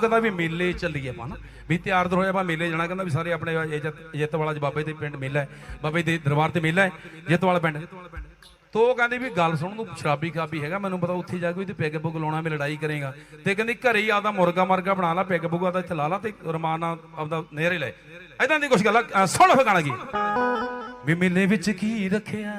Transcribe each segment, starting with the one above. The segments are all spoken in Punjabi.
ਕਹਿੰਦਾ ਵੀ ਮੇਲੇ ਚੱਲੀਏ ਆਪਾਂ ਨਾ ਵੀ ਤਿਆਰ ਦਰ ਹੋਇਆ ਆਪਾਂ ਮੇਲੇ ਜਾਣਾ, ਕਹਿੰਦਾ ਵੀ ਸਾਰੇ ਆਪਣੇ ਇੱਜ਼ਤ ਵਾਲਾ ਜੀ ਦੇ ਪਿੰਡ ਮੇਲਾ ਹੈ। ਬਾਬੇ ਦੇ ਦਰਬਾਰ ਤੇ ਮੇਲਾ ਹੈ ਜਿੱਤ ਵਾਲਾ ਪਿੰਡ। ਤੋ ਉਹ ਕਹਿੰਦੀ ਵੀ ਗੱਲ ਸੁਣ ਨੂੰ ਸ਼ਰਾਬੀ ਖਾਬੀ ਹੈਗਾ, ਮੈਨੂੰ ਪਤਾ ਉੱਥੇ ਜਾ ਕੇ ਵੀ ਤੇ ਪੈਗ ਪੁਗ ਲਾਉਣਾ, ਮੈਂ ਲੜਾਈ ਕਰੇਗਾ। ਤੇ ਕਹਿੰਦੀ ਘਰੇ ਹੀ ਆਪਦਾ ਮੁਰਗਾ ਮਰਗਾ ਬਣਾ ਲਾ, ਪੈਗ ਪੁਗ ਆਪਦਾ ਇੱਥੇ ਲਾ ਲਾ ਤੇ ਰਮਾਨ ਆਪਦਾ ਨੇਰੇ ਲੈ। ਐਦਾਂ ਦੀ ਕੁਛ ਗੱਲ ਸੁਣ ਫੇ ਕੀ? ਵੀ ਮੇਲੇ ਵਿੱਚ ਕੀ ਰੱਖਿਆ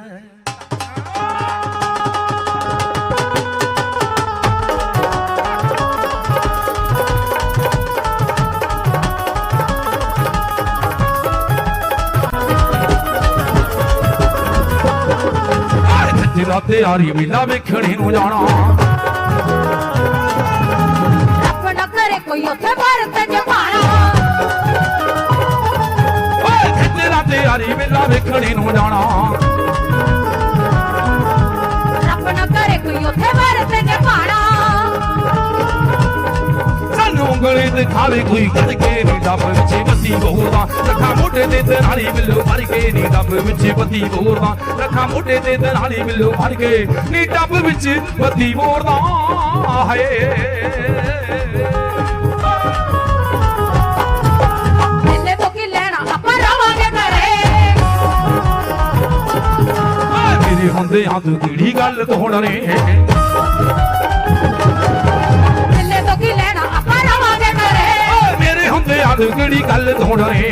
ਹੈ? ਆਏ ਸੱਚੀ ਰਾਤੇ ਆਰੀ ਮੇਲਾ ਵੇਖਣੇ ਨੂੰ ਜਾਣਾ ਨਾ ਕਰੇ ਕੋਈ ਉੱਥੇ ਭਾਰਤ ਜਮਾਣਾ ਓਏ ਸੱਚੀ ਰਾਤੇ ਆਰੀ ਮੇਲਾ ਵੇਖਣੇ ਨੂੰ ਜਾਣਾ ਸਾਨੂੰ ਉਂਗਲੀ ਦਿਖਾਵੇ ਕੋਈ ਕੱਢ ਕੇ ਨੀ ਡੱਬ ਵਿੱਚ ਬੱਤੀ ਬੋਲਦਾ। ਰੱਖਾਂ ਮੋਢੇ ਤੇ ਦਰਾਲੀ ਮਿਲੋ ਮਰ ਕੇ ਨੀ ਡੱਬ ਵਿੱਚ ਬੱਤੀ ਬੋਲਦਾ। ਰੱਖਾਂ ਮੋਢੇ ਤੇ ਦਰਾਲੀ ਮਿਲੋ ਮਰ ਕੇ ਨੀ ਡੱਬ ਵਿੱਚ ਬੱਤੀ ਬੋਲਦਾ। ਹਾਏ। ਤੋਂ ਹੁੰਦੇ ਤੂੰ ਕਿਹੜੀ ਗੱਲ ਤੋੜਨੇ? அதுகிடி கல் தொடரே